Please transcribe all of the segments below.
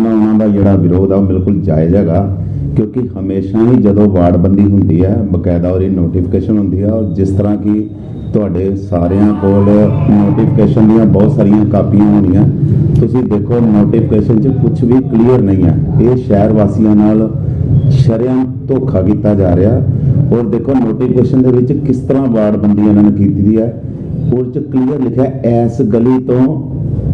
ਨਾ ਉਹਨਾਂ ਦਾ ਜਿਹੜਾ ਵਿਰੋਧ ਆ ਉਹ ਬਿਲਕੁਲ ਜਾਇਜ਼ ਹੈਗਾ, ਕਿਉਂਕਿ ਹਮੇਸ਼ਾ ਹੀ ਜਦੋਂ ਵਾਰਡਬੰਦੀ ਹੁੰਦੀ ਹੈ, ਬਕਾਇਦਾ ਉਹਦੀ ਨੋਟੀਫਿਕੇਸ਼ਨ ਹੁੰਦੀ ਹੈ ਔਰ ਜਿਸ ਤਰ੍ਹਾਂ ਕਿ ਤੁਹਾਡੇ ਸਾਰਿਆਂ ਕੋਲ ਨੋਟੀਫਿਕੇਸ਼ਨ ਦੀਆਂ ਬਹੁਤ ਸਾਰੀਆਂ ਕਾਪੀਆਂ ਹੋਣੀਆਂ, ਤੁਸੀਂ ਦੇਖੋ ਨੋਟੀਫਿਕੇਸ਼ਨ 'ਚ ਕੁਝ ਵੀ ਕਲੀਅਰ ਨਹੀਂ ਹੈ। ਇਹ ਸ਼ਹਿਰ ਵਾਸੀਆਂ ਨਾਲ ਸ਼ਰੇਆਮ ਧੋਖਾ ਕੀਤਾ ਜਾ ਰਿਹਾ ਔਰ ਦੇਖੋ ਨੋਟੀਫਿਕੇਸ਼ਨ ਦੇ ਵਿੱਚ ਕਿਸ ਤਰ੍ਹਾਂ ਵਾਰਡਬੰਦੀ ਇਹਨਾਂ ਨੇ ਕੀਤੀ ਦੀ ਹੈ। ਉਹ 'ਚ ਕਲੀਅਰ ਲਿਖਿਆ ਐਸ ਗਲੀ ਤੋਂ,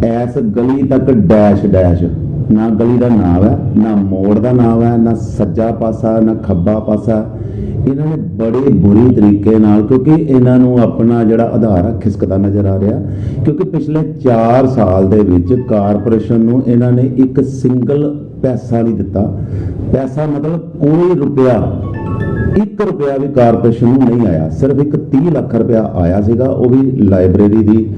ਐਸ ਗਲੀ ਤੱਕ ਡੈਸ਼ ਡੈਸ਼ ਨਾ ਗਲੀ ਦਾ ਨਾਮ ਹੈ, ਨਾ ਮੋੜ ਦਾ ਨਾਮ ਹੈ, ਨਾ ਸੱਜਾ ਪਾਸਾ, ਨਾ ਖੱਬਾ ਪਾਸਾ। ਇਹਨਾਂ ਨੇ ਬੜੇ ਬੁਰੀ ਤਰੀਕੇ ਨਾਲ, ਕਿਉਂਕਿ ਇਹਨਾਂ ਨੂੰ ਆਪਣਾ ਜਿਹੜਾ ਆਧਾਰ ਆ ਖਿਸਕਦਾ ਨਜ਼ਰ ਆ ਰਿਹਾ। ਕਿਉਂਕਿ ਪਿਛਲੇ 4 ਸਾਲ ਦੇ ਵਿੱਚ ਕਾਰਪੋਰੇਸ਼ਨ ਨੂੰ ਇਹਨਾਂ ਨੇ ਇੱਕ ਸਿੰਗਲ ਪੈਸਾ ਨਹੀਂ ਦਿੱਤਾ। ਪੈਸਾ ਮਤਲਬ ਕੋਈ ਰੁਪਿਆ 1 ਰੁਪਿਆ ਵੀ ਕਾਰਪੋਰੇਸ਼ਨ ਨੂੰ ਨਹੀਂ ਆਇਆ। ਸਿਰਫ ਇੱਕ 30 ਲੱਖ ਰੁਪਿਆ ਆਇਆ ਸੀਗਾ, ਉਹ ਵੀ ਲਾਇਬ੍ਰੇਰੀ ਦੀ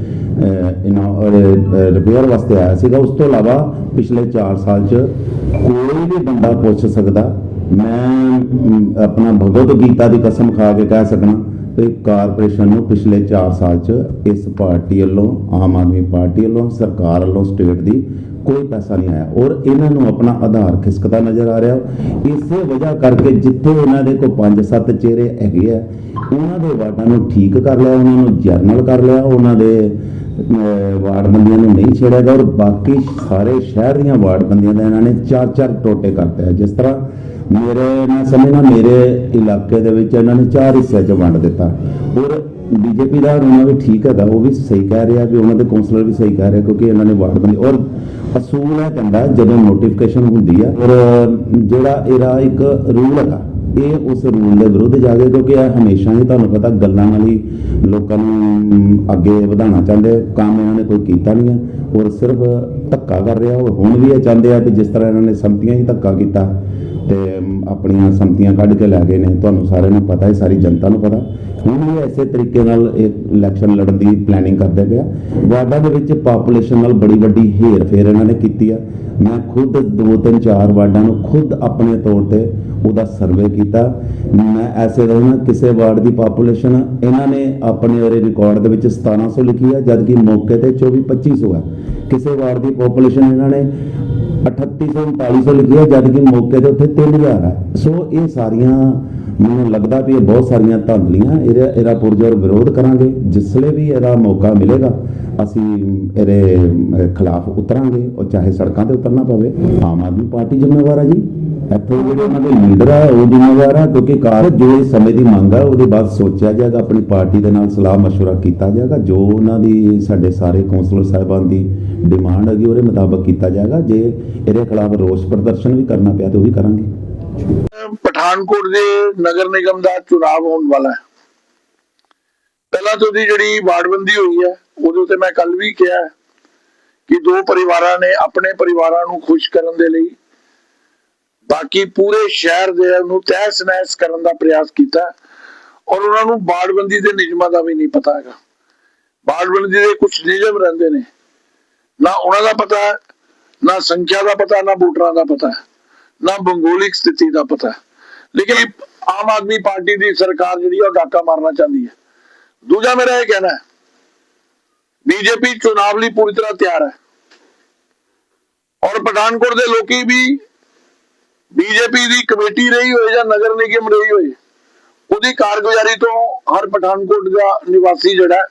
ਰਿਪੇਅਰ ਵਾਸਤੇ ਆਇਆ ਸੀਗਾ। ਉਸ ਤੋਂ ਇਲਾਵਾ ਪਿਛਲੇ 4 ਸਾਲ 'ਚ ਕੋਈ ਵੀ ਬੰਦਾ ਪੁੱਛ ਸਕਦਾ। ਮੈਂ ਆਪਣਾ ਭਗਵਤ ਗੀਤਾ ਦੀ ਕਸਮ ਖਾ ਕੇ ਕਹਿ ਸਕਣਾ ਕਿ ਕਾਰਪੋਰੇਸ਼ਨ ਨੂੰ ਪਿਛਲੇ 4 ਸਾਲ 'ਚ ਇਸ ਪਾਰਟੀ ਵੱਲੋਂ, ਆਮ ਆਦਮੀ ਪਾਰਟੀ ਵੱਲੋਂ, ਸਰਕਾਰ ਵੱਲੋਂ, ਸਟੇਟ ਦੀ ਕੋਈ ਪੈਸਾ ਨਹੀਂ ਆਇਆ। ਔਰ ਇਹਨਾਂ ਨੂੰ ਆਪਣਾ ਆਧਾਰ ਖਿਸਕਦਾ ਨਜ਼ਰ ਆ ਰਿਹਾ। ਇਸੇ ਵਜ੍ਹਾ ਕਰਕੇ ਜਿੱਥੇ ਇਹਨਾਂ ਦੇ ਕੋਲ 5-7 ਚਿਹਰੇ ਹੈਗੇ ਆ, ਉਹਨਾਂ ਦੇ ਵਾਰਡਾਂ ਨੂੰ ਠੀਕ ਕਰ ਲਿਆ, ਉਹਨਾਂ ਨੂੰ ਜਰਨਲ ਕਰ ਲਿਆ, ਉਹਨਾਂ ਦੇ ਵਾਰਡ ਬੰਦੀਆਂ ਨੂੰ ਨਹੀਂ ਛੇੜਿਆ ਗਿਆ। ਔਰ ਬਾਕੀ ਸਾਰੇ ਸ਼ਹਿਰ ਦੀਆਂ ਵਾਰਡਬੰਦੀਆਂ ਦਾ ਇਹਨਾਂ ਨੇ ਚਾਰ ਚਾਰ ਟੋਟੇ ਕਰਤੇ ਆ। ਜਿਸ ਤਰ੍ਹਾਂ ਮੇਰੇ, ਮੈਂ ਸਮਝਣਾ ਮੇਰੇ ਇਲਾਕੇ ਦੇ ਵਿੱਚ ਇਹਨਾਂ ਨੇ ਚਾਰ ਹਿੱਸਿਆਂ 'ਚ ਵੰਡ ਦਿੱਤਾ। ਔਰ ਬੀਜੇਪੀ ਦਾ ਰੋਣਾ ਵੀ ਠੀਕ ਹੈਗਾ, ਉਹ ਵੀ ਸਹੀ ਕਹਿ ਰਿਹਾ ਵੀ ਉਹਨਾਂ ਦੇ ਕਾਉਂਸਲਰ ਵੀ ਸਹੀ ਕਹਿ ਰਿਹਾ ਕਿਉਂਕਿ ਇਹਨਾਂ ਨੇ ਵਾਰਡ ਵਾਰਡਬੰਦੀ ਔਰ ਅਸੂਲ ਹੈ ਕਹਿੰਦਾ, ਜਦੋਂ ਨੋਟੀਫਿਕੇਸ਼ਨ ਹੁੰਦੀ ਹੈ ਔਰ ਜਿਹੜਾ ਇਹਦਾ ਇੱਕ ਰੂਲ ਹੈਗਾ, ਇਹ ਉਸ ਰੂਲ ਦੇ ਵਿਰੁੱਧ ਜਾ ਕਿਉਂਕਿ ਇਹ ਹਮੇਸ਼ਾ ਹੀ ਤੁਹਾਨੂੰ ਪਤਾ ਗੱਲਾਂ ਨਾਲ ਹੀ ਲੋਕਾਂ ਨੂੰ ਅੱਗੇ ਵਧਾਉਣਾ ਚਾਹੁੰਦੇ, ਕੰਮ ਇਹਨਾਂ ਨੇ ਕੋਈ ਕੀਤਾ ਨਹੀਂ ਹੈ ਔਰ ਸਿਰਫ ਧੱਕਾ ਕਰ ਰਿਹਾ ਔਰ ਹੁਣ ਵੀ ਇਹ ਚਾਹੁੰਦੇ ਆ ਕਿ ਜਿਸ ਤਰ੍ਹਾਂ ਇਹਨਾਂ ਨੇ ਸੰਮਤੀਆਂ ਹੀ ਧੱਕਾ ਕੀਤਾ। ਤੇ ਆਪਣੀਆਂ ਸੰਮਤੀਆਂ ਕੱਢ ਕੇ ਲੈ ਗਏ ਨੇ। ਤੁਹਾਨੂੰ ਸਾਰਿਆਂ ਨੂੰ ਪਤਾ ਹੈ, ਸਾਰੀ ਜਨਤਾ ਨੂੰ ਪਤਾ। ਹੁਣ ਵੀ ਇਸੇ ਤਰੀਕੇ ਨਾਲ ਇਹ ਇਲੈਕਸ਼ਨ ਲੜਨ ਦੀ ਪਲੈਨਿੰਗ ਕਰਦੇ ਪਿਆ ਵਾਰਡਾਂ ਦੇ ਵਿੱਚ ਪਾਪੂਲੇਸ਼ਨ ਨਾਲ ਬੜੀ ਵੱਡੀ ਹੇਰ ਫੇਰ ਇਹਨਾਂ ਨੇ ਕੀਤੀ ਆ। ਮੈਂ ਖੁਦ ਦੋ ਤਿੰਨ ਚਾਰ ਵਾਰਡਾਂ ਨੂੰ ਖੁਦ ਆਪਣੇ ਤੌਰ ਤੇ ਉਹਦਾ ਸਰਵੇ ਕੀਤਾ। ਮੈਂ ਐਸੇ ਰਹਿਣਾ ਕਿਸੇ ਵਾਰਡ ਦੀ ਪਾਪੂਲੇਸ਼ਨ ਇਹਨਾਂ ਨੇ ਆਪਣੇ ਉਹਦੇ ਰਿਕਾਰਡ ਦੇ ਵਿੱਚ 1700 ਲਿਖੀ ਹੈ ਜਦਕਿ ਮੌਕੇ ਤੇ 24 2500 ਹੈ ਕਿਸੇ ਵਾਰਡ ਦੀ ਪਾਪੂਲੇਸ਼ਨ ਇਹਨਾਂ ਨੇ 3800 3900 ਲਿਖੀ ਹੈ ਜਦਕਿ ਮੌਕੇ ਤੇ ਉੱਥੇ 3000 ਹੈ। ਸੋ ਇਹ ਸਾਰੀਆਂ ਮੈਨੂੰ ਲੱਗਦਾ ਵੀ ਇਹ ਬਹੁਤ ਸਾਰੀਆਂ ਧਾਂਦਲੀਆਂ ਇਹਦਾ ਇਹਦਾ ਪੁਰਜੋਰ ਵਿਰੋਧ ਕਰਾਂਗੇ ਜਿਸਲੇ ਵੀ ਇਹਦਾ ਮੌਕਾ ਮਿਲੇਗਾ ਅਸੀਂ ਇਹਦੇ ਅਹ, ਖਿਲਾਫ ਉਤਰਾਂਗੇ ਉਹ ਚਾਹੇ ਸੜਕਾਂ ਤੇ ਉਤਰਨਾ ਪਵੇ ਆਮ ਆਦਮੀ ਪਾਰਟੀ ਜ਼ਿੰਮੇਵਾਰ ਹੈ ਜੀ ਇੱਥੇ ਜਿਹੜੇ ਉਹਨਾਂ ਦੇ ਲੀਡਰ ਆ ਉਹ ਜ਼ਿੰਮੇਵਾਰ ਆ ਕਿਉਂਕਿ ਕਾਰ ਜੋ ਇਸ ਸਮੇਂ ਦੀ ਮੰਗ ਆ ਉਹਦੇ ਬਾਅਦ ਸੋਚਿਆ ਜਾਏਗਾ ਆਪਣੀ ਪਾਰਟੀ ਦੇ ਨਾਲ ਸਲਾਹ مشورہ ਕੀਤਾ ਜਾਏਗਾ ਜੋ ਉਹਨਾਂ ਦੀ ਸਾਡੇ ਸਾਰੇ ਕੌਂਸਲਰ ਸਾਹਿਬਾਨ ਦੀ ਡਿਮਾਂਡ ਹੈਗੀ ਉਹਦੇ ਮੁਤਾਬਕ ਕੀਤਾ ਜਾਏਗਾ ਜੇ ਇਹਦੇ ਖਿਲਾਫ ਰੋਸ ਪ੍ਰਦਰਸ਼ਨ ਵੀ ਕਰਨਾ ਪਿਆ ਤਾਂ ਉਹ ਵੀ ਕਰਾਂਗੇ ਪਠਾਨਕੋਟ ਦੇ ਨਗਰ ਨਿਗਮ ਦਾ ਚੁਣਾਵ ਹੋਣ ਵਾਲਾ ਹੈ। ਪਹਿਲਾਂ ਤੋਂ ਦੀ ਜਿਹੜੀ ਵਾਰਡਬੰਦੀ ਹੋਈ ਹੈ ਉਹਦੇ ਤੇ ਮੈਂ ਕੱਲ ਵੀ ਕਿਹਾ ਹੈ ਕਿ ਦੋ ਪਰਿਵਾਰਾਂ ਨੇ ਆਪਣੇ ਪਰਿਵਾਰਾਂ ਨੂੰ ਖੁਸ਼ ਕਰਨ ਦੇ ਲਈ ਬਾਕੀ ਪੂਰੇ ਸ਼ਹਿਰ ਦੇ ਨੂੰ ਤਹਿਸ ਨਹਿਸ ਕਰਨ ਦਾ ਪ੍ਰਯਾਸ ਕੀਤਾ ਔਰ ਉਹਨਾਂ ਨੂੰ ਵਾਰਡਬੰਦੀ ਦੇ ਨਿਯਮਾਂ ਦਾ ਵੀ ਨਹੀਂ ਪਤਾ ਹੈਗਾ। ਵਾਰਡਬੰਦੀ ਦੇ ਕੁਝ ਨਿਯਮ ਰਹਿੰਦੇ ਨੇ। ਨਾ ਉਹਨਾਂ ਦਾ ਪਤਾ ਨਾ ਸੰਖਿਆ ਦਾ ਪਤਾ, ਨਾ ਵੋਟਰਾਂ ਦਾ ਪਤਾ ਹੈ। ਨਾ ਭੂਗੋਲਿਕ ਸਥਿਤੀ ਦਾ ਪਤਾ ਲੇਕਿਨ ਆਮ ਆਦਮੀ ਪਾਰਟੀ ਦੀ ਸਰਕਾਰ ਜਿਹੜੀ ਉਹ ਡਾਕਾ ਮਾਰਨਾ ਚਾਹੁੰਦੀ ਹੈ। ਦੂਜਾ ਮੇਰਾ ਇਹ ਕਹਿਣਾ ਹੈ, ਬੀਜੇਪੀ ਚੁਣਾਵ ਲਈ ਪੂਰੀ ਤਰ੍ਹਾਂ ਤਿਆਰ ਹੈ। ਔਰ ਪਠਾਨਕੋਟ ਦੇ ਲੋਕੀ ਵੀ ਬੀਜੇਪੀ ਦੀ ਕਮੇਟੀ ਰਹੀ ਹੋਏ ਜਾਂ ਨਗਰ ਨਿਗਮ ਰਹੀ ਹੋਏ, ਉਹਦੀ ਕਾਰਗੁਜ਼ਾਰੀ ਤੋਂ ਹਰ ਪਠਾਨਕੋਟ ਦਾ ਨਿਵਾਸੀ ਜਿਹੜਾ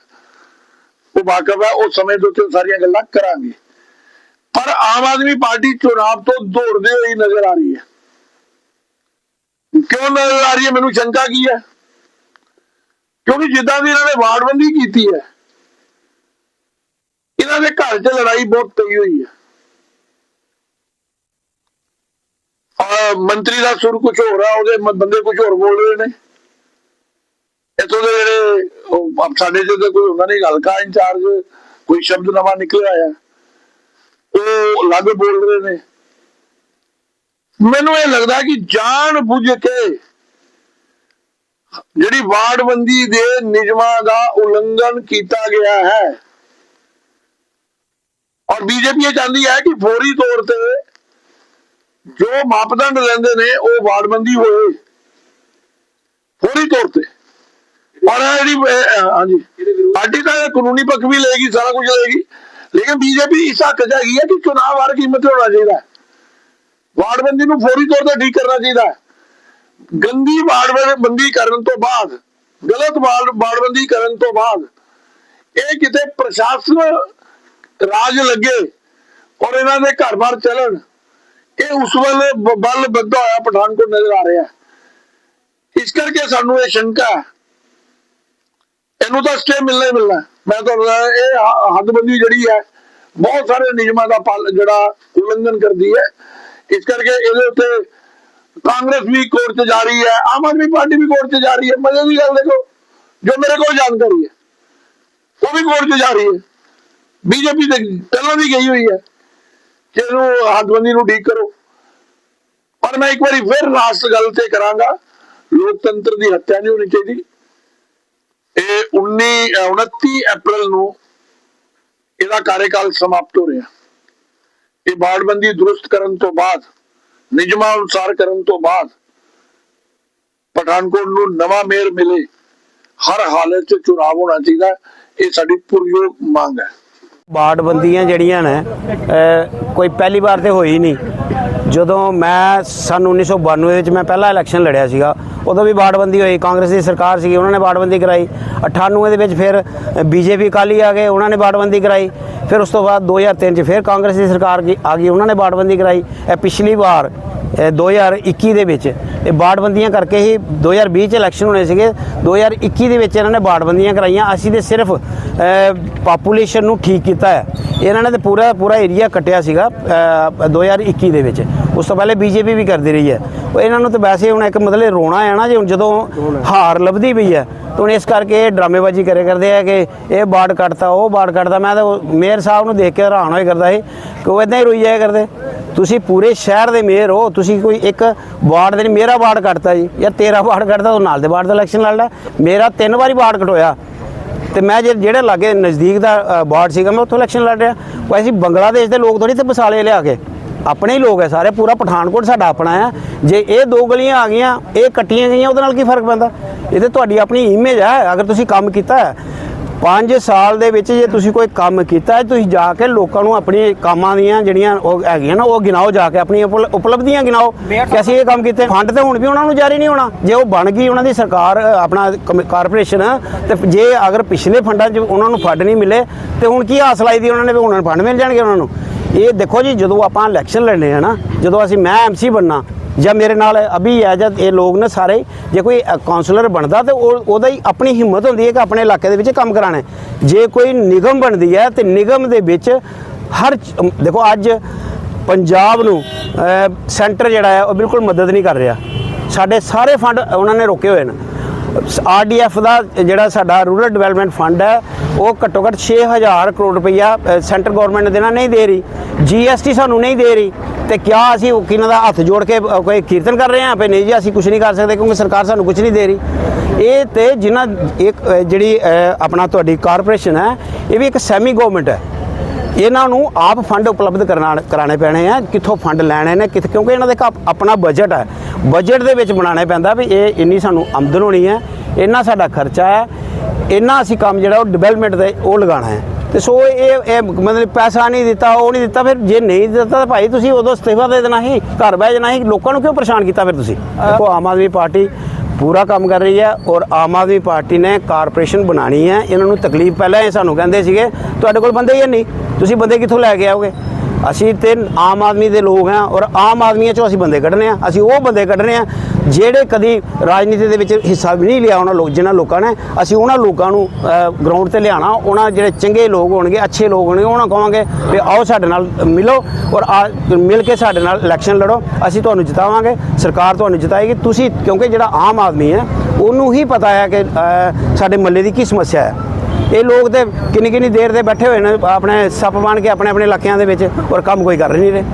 ਉਹ ਵਾਕਫ ਹੈ। ਉਹ ਸਮੇਂ ਦੇ ਉੱਤੇ ਸਾਰੀਆਂ ਗੱਲਾਂ ਕਰਾਂਗੇ। ਪਰ ਆਮ ਆਦਮੀ ਪਾਰਟੀ ਚੁਣਾਵ ਤੋਂ ਦੌੜਦੇ ਹੋਈ ਨਜ਼ਰ ਆ ਰਹੀ ਹੈ। ਕਿਉਂ ਨਜ਼ਰ ਆ ਰਹੀ ਹੈ? ਮੈਨੂੰ ਸ਼ੰਕਾ ਕੀ ਹੈ? ਕਿਉਂਕਿ ਜਿੱਦਾਂ ਦੀ ਇਹਨਾਂ ਨੇ ਵਾਰਡਬੰਦੀ ਕੀਤੀ ਹੈ, ਇਹਨਾਂ ਦੇ ਘਰ 'ਚ ਲੜਾਈ ਬਹੁਤ ਪਈ ਹੋਈ ਹੈ। ਆ ਮੰਤਰੀ ਦਾ ਸੁਰ ਕੁਝ ਹੋ ਰਿਹਾ ਉਹਦੇ ਬੰਦੇ ਕੁਝ ਹੋਰ ਬੋਲ ਰਹੇ ਨੇ। ਇਥੋਂ ਦੇ ਜਿਹੜੇ ਸਾਡੇ ਜਿਹਦੇ ਕੋਈ ਉਹਨਾਂ ਨੇ ਗੱਲ ਹਲਕਾ ਇੰਚਾਰਜ ਕੋਈ ਸ਼ਬਦ ਨਵਾਂ ਨਿਕਲਿਆ ਆ। ਉਹ ਅਲੱਗ ਬੋਲ ਰਹੇ ਨੇ। ਮੈਨੂੰ ਇਹ ਲੱਗਦਾ ਕਿ ਜਾਣ ਬੁੱਝ ਕੇ ਜਿਹੜੀ ਵਾਰਡਬੰਦੀ ਦੇ ਨਿਯਮਾਂ ਦਾ ਉਲੰਘਣ ਕੀਤਾ ਗਿਆ ਹੈ। ਔਰ ਬੀਜੇਪੀ ਇਹ ਚਾਹੁੰਦੀ ਹੈ ਕਿ ਫੌਰੀ ਤੌਰ ਤੇ ਜੋ ਮਾਪਦੰਡ ਲੈਂਦੇ ਨੇ ਉਹ ਵਾਰਡਬੰਦੀ ਹੋਏ। ਫੌਰੀ ਤੌਰ ਤੇ। ਔਰ ਇਹ ਜਿਹੜੀ ਹਾਂਜੀ। ਪਾਰਟੀ ਇਹ ਕਾਨੂੰਨੀ ਪੱਖ ਵੀ ਲਏਗੀ ਸਾਰਾ ਕੁਝ ਲਏਗੀ। ਲੇਕਿਨ ਬੀਜੇਪੀ ਇਸ ਹੱਕ 'ਚ ਹੈਗੀ ਹੈ ਕਿ ਚੁਣਾਵ ਹਰ ਕੀਮਤ ਤੇ ਹੋਣਾ ਚਾਹੀਦਾ ਹੈ। ਤੇ ਠੀਕ ਕਰਨਾ ਚਾਹੀਦਾ ਹੈ। ਗੰਦੀ ਵਾਰਡਬੰਦੀ ਕਰਨ ਤੋਂ ਬਾਅਦ, ਗਲਤ ਵਾਰਡਬੰਦੀ ਕਰਨ ਤੋਂ ਬਾਅਦ, ਇਹ ਕਿਤੇ ਪ੍ਰਸ਼ਾਸਨ ਰਾਜ ਲੱਗੇ ਔਰ ਇਹਨਾਂ ਦੇ ਘਰ-ਬਾਰ ਚੱਲਣ, ਇਹ ਉਸ ਵੇਲੇ ਬਲ ਬੱਧਾ ਹੋਇਆ ਪਠਾਨਕੋਟ ਨਜ਼ਰ ਆ ਰਿਹਾ ਇਸ ਕਰਕੇ ਸਾਨੂੰ ਇਹ ਸ਼ੰਕਾ ਹੈ। ਇਹਨੂੰ ਤਾਂ ਸਟੇ ਮਿਲਣਾ ਹੀ ਮਿਲਣਾ ਮੈਂ ਤੁਹਾਨੂੰ ਦੱਸਦਾ, ਇਹ ਹੱਦਬੰਦੀ ਜਿਹੜੀ ਹੈ ਬਹੁਤ ਸਾਰੇ ਨਿਯਮਾਂ ਦਾ ਜਿਹੜਾ ਉਲੰਘਣ ਕਰਦੀ ਹੈ। ਇਸ ਕਰਕੇ ਇਹਦੇ ਉੱਤੇ ਕਾਂਗਰਸ ਵੀ ਕੋਰਟ 'ਚ ਜਾ ਰਹੀ ਹੈ ਆਮ ਆਦਮੀ ਪਾਰਟੀ ਵੀ ਕੋਰਟ 'ਚ ਜਾ ਰਹੀ ਹੈ। ਮਜ਼ੇ ਦੀ ਗੱਲ ਦੇਖੋ ਜੋ ਮੇਰੇ ਕੋਲ ਜਾਣਕਾਰੀ ਹੈ ਉਹ ਵੀ ਕੋਰਟ 'ਚ ਜਾ ਰਹੀ ਹੈ। ਬੀਜੇਪੀ ਦੇ ਪਹਿਲਾਂ ਵੀ ਗਈ ਹੋਈ ਹੈ ਕਿ ਇਹਨੂੰ ਹੱਦਬੰਦੀ ਨੂੰ ਠੀਕ ਕਰੋ। ਪਰ ਮੈਂ ਇੱਕ ਵਾਰੀ ਫਿਰ ਲਾਸਟ ਗੱਲ ਤੇ ਕਰਾਂਗਾ ਲੋਕਤੰਤਰ ਦੀ ਹੱਤਿਆ ਨਹੀਂ ਹੋਣੀ ਚਾਹੀਦੀ। 19 29 ਅਪ੍ਰੈਲ ਨੂੰ ਇਹਦਾ ਕਾਰਜਕਾਲ ਸਮਾਪਤ ਹੋ ਰਿਹਾ। ਇਹ ਬਾੜਬੰਦੀ ਦਰੁਸਤ ਕਰਨ ਤੋਂ ਬਾਅਦ, ਨਿਯਮਾਂ ਅਨੁਸਾਰ ਕਰਨ ਤੋਂ ਬਾਅਦ ਪਠਾਨਕੋਟ ਨੂੰ ਨਵਾਂ ਮੇਅਰ ਮਿਲੇ। ਹਰ ਹਾਲਤ 'ਚ ਚੁਣਾਵ ਹੋਣਾ ਚਾਹੀਦਾ। ਇਹ ਸਾਡੀ ਪੁਰਯੋਗ ਮੰਗ ਹੈ। ਬਾੜਬੰਦੀਆਂ ਜਿਹੜੀਆਂ ਨੇ ਕੋਈ ਪਹਿਲੀ ਵਾਰ ਤੇ ਹੋਈ ਨਹੀਂ। ਜਦੋਂ ਮੈਂ ਸਨ 1992 ਵਿੱਚ ਮੈਂ ਪਹਿਲਾ ਇਲੈਕਸ਼ਨ ਲੜਿਆ ਸੀਗਾ, ਉਦੋਂ ਵੀ ਬਾੜਬੰਦੀ ਹੋਈ, ਕਾਂਗਰਸ ਦੀ ਸਰਕਾਰ ਸੀਗੀ, ਉਹਨਾਂ ਨੇ ਬਾੜਬੰਦੀ ਕਰਾਈ। 98 ਦੇ ਵਿੱਚ ਫਿਰ ਬੀਜੇਪੀ ਕਾਲੀ ਆ ਗਏ, ਉਹਨਾਂ ਨੇ ਬਾੜਬੰਦੀ ਕਰਾਈ। ਫਿਰ ਉਸ ਤੋਂ ਬਾਅਦ 2003 ਚ ਫਿਰ ਕਾਂਗਰਸ ਦੀ ਸਰਕਾਰ ਆ ਗਈ, ਉਹਨਾਂ ਨੇ ਬਾੜਬੰਦੀ ਕਰਾਈ। ਇਹ ਪਿਛਲੀ ਵਾਰ 2021 ਦੇ ਵਿੱਚ। ਇਹ ਬਾੜਬੰਦੀਆਂ ਕਰਕੇ ਹੀ 2020 ਚ ਇਲੈਕਸ਼ਨ ਹੋਣੇ ਸੀਗੇ। 2021 ਦੇ ਵਿੱਚ ਇਹਨਾਂ ਨੇ ਬਾੜਬੰਦੀਆਂ ਕਰਾਈਆਂ। ਅਸੀਂ ਤੇ ਸਿਰਫ ਪਾਪੂਲੇਸ਼ਨ ਨੂੰ ਠੀਕ ਕੀਤਾ ਹੈ। ਇਹਨਾਂ ਨੇ ਤੇ ਪੂਰਾ ਪੂਰਾ ਏਰੀਆ ਕੱਟਿਆ ਸੀਗਾ ਅਹ, 2021 ਦੇ ਵਿੱਚ। ਉਸ ਤੋਂ ਪਹਿਲੇ ਬੀਜੇਪੀ ਵੀ ਕਰਦੀ ਰਹੀ ਹੈ। ਉਹ ਇਹਨਾਂ ਨੂੰ ਤਾਂ ਵੈਸੇ ਹੁਣ ਇੱਕ ਮਤਲਬ ਰੋਣਾ ਹੈ ਨਾ ਜੇ ਹੁਣ ਜਦੋਂ ਹਾਰ ਲੱਭਦੀ ਪਈ ਹੈ ਤਾਂ ਹੁਣ ਇਸ ਕਰਕੇ ਇਹ ਡਰਾਮੇਬਾਜ਼ੀ ਕਰੇ ਕਰਦੇ ਆ ਕਿ ਇਹ ਬਾੜ ਕੱਟਤਾ ਉਹ ਬਾੜ ਕੱਟਦਾ ਮੈਂ ਤਾਂ ਉਹ ਮੇਅਰ ਸਾਹਿਬ ਨੂੰ ਦੇਖ ਕੇ ਹੈਰਾਨ ਹੋਏ ਕਰਦਾ ਸੀ ਕਿ ਉਹ ਇਦਾਂ ਹੀ ਰੋਈ ਜਾਇਆ ਕਰਦੇ। ਤੁਸੀਂ ਪੂਰੇ ਸ਼ਹਿਰ ਦੇ ਮੇਅਰ ਹੋ, ਤੁਸੀਂ ਕੋਈ ਇੱਕ ਵਾਰਡ ਦੇ ਨਹੀਂ, ਮੇਰਾ ਵਾਰਡ ਕੱਟਤਾ ਜੀ। ਜਾਂ ਤੇਰਾ ਵਾਰਡ ਕੱਟਦਾ ਉਹ ਨਾਲ ਦੇ ਵਾਰਡ ਦਾ ਇਲੈਕਸ਼ਨ ਲੜ ਲੈ ਮੇਰਾ ਤਿੰਨ ਵਾਰੀ ਵਾਰਡ ਕਟੋਇਆ। ਤੇ ਮੈਂ ਜੇ ਜਿਹੜੇ ਲਾਗੇ ਨਜ਼ਦੀਕ ਦਾ ਵਾਰਡ ਸੀਗਾ, ਮੈਂ ਉੱਥੋਂ ਇਲੈਕਸ਼ਨ ਲੜ ਰਿਹਾ। ਕੋਈ ਅਸੀਂ ਬੰਗਲਾਦੇਸ਼ ਦੇ ਲੋਕ ਥੋੜੀ ਤੇ ਬਸਾਲੇ ਲਿਆ ਕੇ, ਆਪਣੇ ਹੀ ਲੋਕ ਹੈ ਸਾਰੇ, ਪੂਰਾ ਪਠਾਨਕੋਟ ਸਾਡਾ ਆਪਣਾ ਹੈ ਜੇ ਇਹ ਦੋ ਗਲੀਆਂ ਆ ਗਈਆਂ, ਇਹ ਕੱਟੀਆਂ ਗਈਆਂ, ਉਹਦੇ ਨਾਲ ਕੀ ਫ਼ਰਕ ਪੈਂਦਾ? ਇਹ ਤੇ ਤੁਹਾਡੀ ਆਪਣੀ ਇਮੇਜ ਹੈ ਅਗਰ ਤੁਸੀਂ ਕੰਮ ਕੀਤਾ ਹੈ 5 ਸਾਲ ਦੇ ਵਿੱਚ ਜੇ ਤੁਸੀਂ ਕੋਈ ਕੰਮ ਕੀਤਾ ਹੈ ਤੁਸੀਂ ਜਾ ਕੇ ਲੋਕਾਂ ਨੂੰ ਆਪਣੀ ਕੰਮਾਂ ਦੀਆਂ ਜਿਹੜੀਆਂ ਉਹ ਹੈਗੀਆਂ ਨਾ ਉਹ ਗਿਣਾਓ ਜਾ ਕੇ ਆਪਣੀਆਂ ਉਪਲ- ਉਪਲਬਧੀਆਂ ਗਿਣਾਓ। ਕਿ ਅਸੀਂ ਇਹ ਕੰਮ ਕੀਤੇ ਫੰਡ ਤੇ ਹੁਣ ਵੀ ਉਹਨਾਂ ਨੂੰ ਜਾਰੀ ਨਹੀਂ ਹੋਣਾ। ਜੇ ਉਹ ਬਣ ਗਈ ਉਹਨਾਂ ਦੀ ਸਰਕਾਰ ਆਪਣਾ ਕਾਰਪੋਰੇਸ਼ਨ ਤੇ ਜੇ ਅਗਰ ਪਿਛਲੇ ਫੰਡਾਂ 'ਚ ਉਹਨਾਂ ਨੂੰ ਫੰਡ ਨਹੀਂ ਮਿਲੇ ਤੇ ਹੁਣ ਕੀ ਆਸ ਲਾਈ ਦੀ ਉਹਨਾਂ ਨੇ ਵੀ ਹੁਣ ਫੰਡ ਮਿਲ ਜਾਣਗੇ ਉਹਨਾਂ ਨੂੰ? ਇਹ ਦੇਖੋ ਜੀ ਜਦੋਂ ਆਪਾਂ ਇਲੈਕਸ਼ਨ ਲੜਨੇ ਆ ਨਾ ਜਦੋਂ ਅਸੀਂ ਮੈਂ ਐਮਸੀ ਬਣਨਾ ਜਾਂ ਮੇਰੇ ਨਾਲ ਅਭੀ ਹੈ ਜਾਂ ਇਹ ਲੋਕ ਨੇ ਸਾਰੇ, ਜੇ ਕੋਈ ਕਾਉਂਸਲਰ ਬਣਦਾ ਤੇ ਉਹ ਉਹਦਾ ਹੀ ਆਪਣੀ ਹਿੰਮਤ ਹੁੰਦੀ ਹੈ ਕਿ ਆਪਣੇ ਇਲਾਕੇ ਦੇ ਵਿੱਚ ਕੰਮ ਕਰਾਣਾ ਜੇ ਕੋਈ ਨਿਗਮ ਬਣਦੀ ਹੈ ਤੇ ਨਿਗਮ ਦੇ ਵਿੱਚ ਹਰ ਦੇਖੋ ਅੱਜ ਪੰਜਾਬ ਨੂੰ ਸੈਂਟਰ ਜਿਹੜਾ ਹੈ ਉਹ ਬਿਲਕੁਲ ਮਦਦ ਨਹੀਂ ਕਰ ਰਿਹਾ। ਸਾਡੇ ਸਾਰੇ ਫੰਡ ਉਹਨਾਂ ਨੇ ਰੋਕੇ ਹੋਏ ਨੇ। ਆਰਡੀਐਫ ਦਾ ਜਿਹੜਾ ਸਾਡਾ ਰੂਰਲ ਡਿਵੈਲਪਮੈਂਟ ਫੰਡ ਹੈ, ਉਹ ਘੱਟੋ ਘੱਟ 6000 ਕਰੋੜ ਰੁਪਈਆ ਸੈਂਟਰ ਗਵਰਨਮੈਂਟ ਨੇ ਦੇਣਾ, ਨਹੀਂ ਦੇ ਰਹੀ। ਜੀਐਸਟੀ ਸਾਨੂੰ ਨਹੀਂ ਦੇ ਰਹੀ। ਤੇ ਕਿਆ ਅਸੀਂ ਉਹ ਕਿਹਨਾਂ ਦਾ ਹੱਥ ਜੋੜ ਕੇ ਕੋਈ ਕੀਰਤਨ ਕਰ ਰਹੇ ਹਾਂ ਵੀ ਨਹੀਂ ਜੀ ਅਸੀਂ ਕੁਝ ਨਹੀਂ ਕਰ ਸਕਦੇ ਕਿਉਂਕਿ ਸਰਕਾਰ ਸਾਨੂੰ ਕੁਝ ਨਹੀਂ ਦੇ ਰਹੀ। ਇਹ ਤੇ ਜਿਨ੍ਹਾਂ, ਇੱਕ ਜਿਹੜੀ ਆਪਣਾ ਤੁਹਾਡੀ ਕਾਰਪੋਰੇਸ਼ਨ ਹੈ, ਇਹ ਵੀ ਇੱਕ ਸੈਮੀ ਗਵਰਨਮੈਂਟ ਹੈ। ਇਹਨਾਂ ਨੂੰ ਆਪ ਫੰਡ ਉਪਲਬਧ ਕਰਨਾ ਕਰਾਣੇ ਪੈਣੇ ਆ, ਕਿੱਥੋਂ ਫੰਡ ਲੈਣੇ ਨੇ, ਕਿੱਥੇ, ਕਿਉਂਕਿ ਇਹਨਾਂ ਦੇ ਇੱਕ ਆਪਣਾ ਬਜਟ ਹੈ। ਬਜਟ ਦੇ ਵਿੱਚ ਬਣਾਉਣਾ ਪੈਂਦਾ ਵੀ ਇਹ ਇੰਨੀ ਸਾਨੂੰ ਆਮਦਨ ਹੋਣੀ ਹੈ ਇੰਨਾ ਸਾਡਾ ਖਰਚਾ ਹੈ ਇੰਨਾ ਅਸੀਂ ਕੰਮ ਜਿਹੜਾ ਉਹ ਡਿਵੈਲਪਮੈਂਟ ਤੇ ਉਹ ਲਗਾਉਣਾ ਹੈ। ਤੇ ਸੋ ਇਹ ਇਹ ਮਤਲਬ ਪੈਸਾ ਨਹੀਂ ਦਿੱਤਾ ਉਹ ਨਹੀਂ ਦਿੱਤਾ ਫਿਰ ਜੇ ਨਹੀਂ ਦਿੱਤਾ ਤਾਂ ਭਾਈ ਤੁਸੀਂ ਉਦੋਂ ਅਸਤੀਫਾ ਦੇ ਦੇਣਾ ਸੀ ਘਰ ਬਹਿ ਜਾਣਾ ਸੀ। ਲੋਕਾਂ ਨੂੰ ਕਿਉਂ ਪਰੇਸ਼ਾਨ ਕੀਤਾ ਫਿਰ ਤੁਸੀਂ? ਦੇਖੋ ਆਮ ਆਦਮੀ ਪਾਰਟੀ ਪੂਰਾ ਕੰਮ ਕਰ ਰਹੀ ਹੈ ਔਰ ਆਮ ਆਦਮੀ ਪਾਰਟੀ ਨੇ ਕਾਰਪੋਰੇਸ਼ਨ ਬਣਾਣੀ ਹੈ। ਇਹਨਾਂ ਨੂੰ ਤਕਲੀਫ ਪਹਿਲਾਂ ਇਹ ਸਾਨੂੰ ਕਹਿੰਦੇ ਸੀਗੇ ਤੁਹਾਡੇ ਕੋਲ ਬੰਦੇ ਹੈ ਨਹੀਂ। ਤੁਸੀਂ ਬੰਦੇ ਕਿੱਥੋਂ ਲੈ ਕੇ ਆਓਗੇ? ਅਸੀਂ ਤੇ ਆਮ ਆਦਮੀ ਦੇ ਲੋਕ ਹਾਂ ਔਰ ਆਮ ਆਦਮੀਆਂ ਚੋਂ ਅਸੀਂ ਬੰਦੇ ਕੱਢਣੇ ਆ ਅਸੀਂ ਉਹ ਬੰਦੇ ਕੱਢਣੇ ਆ ਜਿਹੜੇ ਕਦੀ ਰਾਜਨੀਤੀ ਦੇ ਵਿੱਚ ਹਿੱਸਾ ਵੀ ਨਹੀਂ ਲਿਆ ਉਹਨਾਂ ਲੋਕ, ਜਿਨ੍ਹਾਂ ਲੋਕਾਂ ਨੇ। ਅਸੀਂ ਉਹਨਾਂ ਲੋਕਾਂ ਨੂੰ ਗਰਾਊਂਡ ਤੇ ਲਿਆਣਾ ਉਹਨਾਂ ਜਿਹੜੇ ਚੰਗੇ ਲੋਕ ਹੋਣਗੇ, ਅੱਛੇ ਲੋਕ ਹੋਣਗੇ, ਉਹਨਾਂ ਕਹਾਂਗੇ ਵੀ ਆਓ ਸਾਡੇ ਨਾਲ ਮਿਲੋ ਔਰ ਆ- ਮਿਲ ਕੇ ਸਾਡੇ ਨਾਲ ਇਲੈਕਸ਼ਨ ਲੜੋ। ਅਸੀਂ ਤੁਹਾਨੂੰ ਜਿਤਾਵਾਂਗੇ। ਸਰਕਾਰ ਤੁਹਾਨੂੰ ਜਿਤਾਏਗੀ। ਤੁਸੀਂ, ਕਿਉਂਕਿ ਜਿਹੜਾ ਆਮ ਆਦਮੀ ਹੈ, ਉਹਨੂੰ ਹੀ ਪਤਾ ਹੈ ਕਿ ਸਾਡੇ ਮੱਲੇ ਦੀ ਕੀ ਸਮੱਸਿਆ ਹੈ। ਇਹ ਲੋਕ ਤੇ ਕਿੰਨੀ ਕਿੰਨੀ ਦੇਰ ਦੇ ਬੈਠੇ ਹੋਏ ਨੇ, ਆਪਣੇ ਸੱਪ ਬਣ ਕੇ ਆਪਣੇ ਆਪਣੇ ਇਲਾਕਿਆਂ ਦੇ ਵਿੱਚ, ਔਰ ਕੰਮ ਕੋਈ ਕਰ ਨਹੀਂ ਰਹੇ।